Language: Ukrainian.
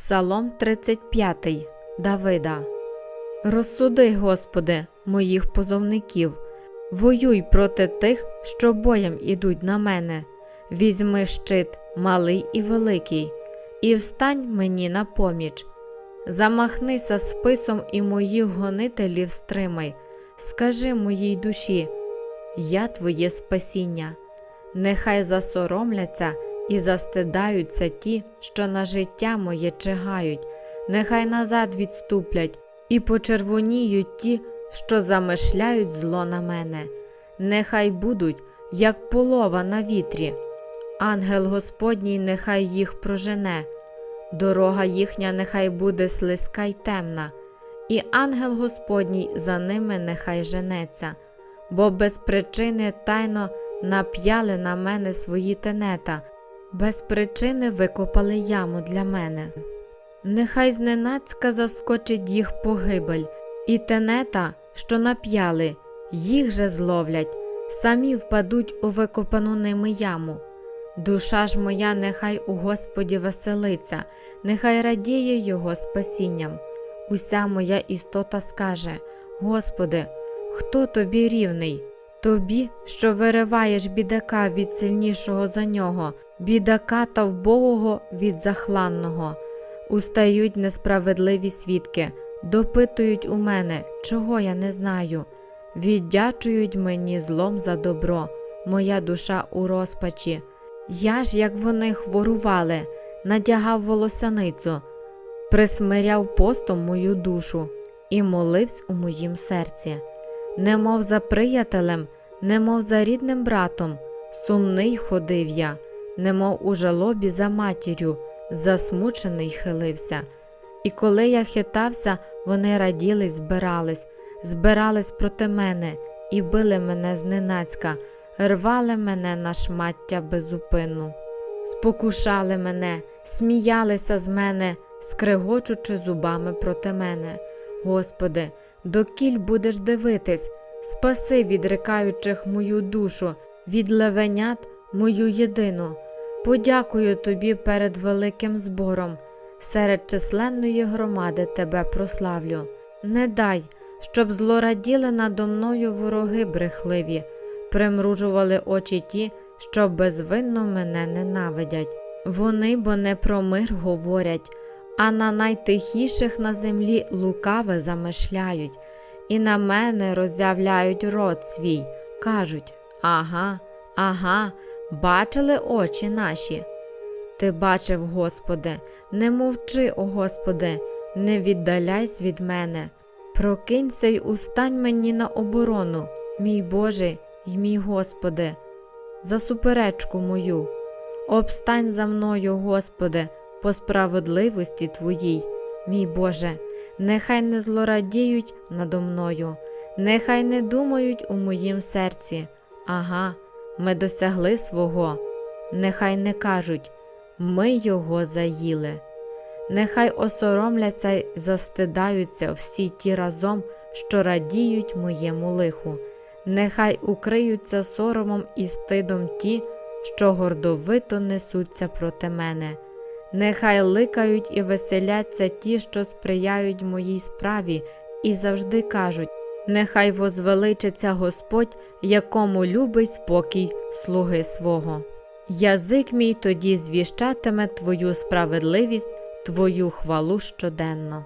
Псалом 35 Давида. Розсуди, Господи, моїх позовників, воюй проти тих, що боєм ідуть на мене. Візьми щит, малий і великий, і встань мені на поміч. Замахнися списом і моїх гонителів стримай. Скажи моїй душі, я твоє спасіння. Нехай засоромляться і застидаються ті, що на життя моє чигають, нехай назад відступлять і почервоніють ті, що замишляють зло на мене, нехай будуть, як полова на вітрі. Ангел Господній нехай їх прожене, дорога їхня нехай буде слизька й темна, і ангел Господній за ними нехай женеться, бо без причини тайно нап'яли на мене свої тенета, без причини викопали яму для мене. Нехай зненацька заскочить їх погибель, і тенета, що нап'яли, їх же зловлять, самі впадуть у викопану ними яму. Душа ж моя нехай у Господі веселиться, нехай радіє Його спасінням. Уся моя істота скаже: Господи, хто тобі рівний? Тобі, що вириваєш бідака від сильнішого за нього, бідака та вбогого від захланного. Устають несправедливі свідки, допитують у мене, чого я не знаю. Віддячують мені злом за добро, моя душа у розпачі. Я ж, як вони хворували, надягав волосяницю, присмиряв постом мою душу і моливсь у моїм серці. Немов за приятелем, немов за рідним братом, сумний ходив я, немов у жалобі за матір'ю, засмучений хилився. І коли я хитався, вони раділи, збирались, збирались проти мене і били мене зненацька, рвали мене на шмаття безупинну, спокушали мене, сміялися з мене, скрегочучи зубами проти мене. Господи, докіль будеш дивитись, спаси відрикаючих мою душу, від левенят мою єдину. Подякую тобі перед великим збором, серед численної громади тебе прославлю. Не дай, щоб злораділи надо мною вороги брехливі, примружували очі ті, що безвинно мене ненавидять. Вони бо не про мир говорять, а на найтихіших на землі лукаве замишляють, і на мене роззявляють рот свій, кажуть Ага, ага, бачили очі наші. Ти бачив, Господи, не мовчи, о Господи, не віддаляйся від мене. Прокинься й устань мені на оборону, мій Боже й мій Господи, за суперечку мою. Обстань за мною, Господи, по справедливості Твоїй, мій Боже, нехай не злорадіють надо мною, нехай не думають у моїм серці. Ага, ми досягли свого, нехай не кажуть, ми його заїли. Нехай осоромляться й застидаються всі ті разом, що радіють моєму лиху, нехай укриються соромом і стидом ті, що гордовито несуться проти мене. Нехай ликають і веселяться ті, що сприяють моїй справі, і завжди кажуть нехай возвеличиться Господь, якому любить спокій слуги свого. Язик мій тоді звіщатиме Твою справедливість, Твою хвалу щоденно.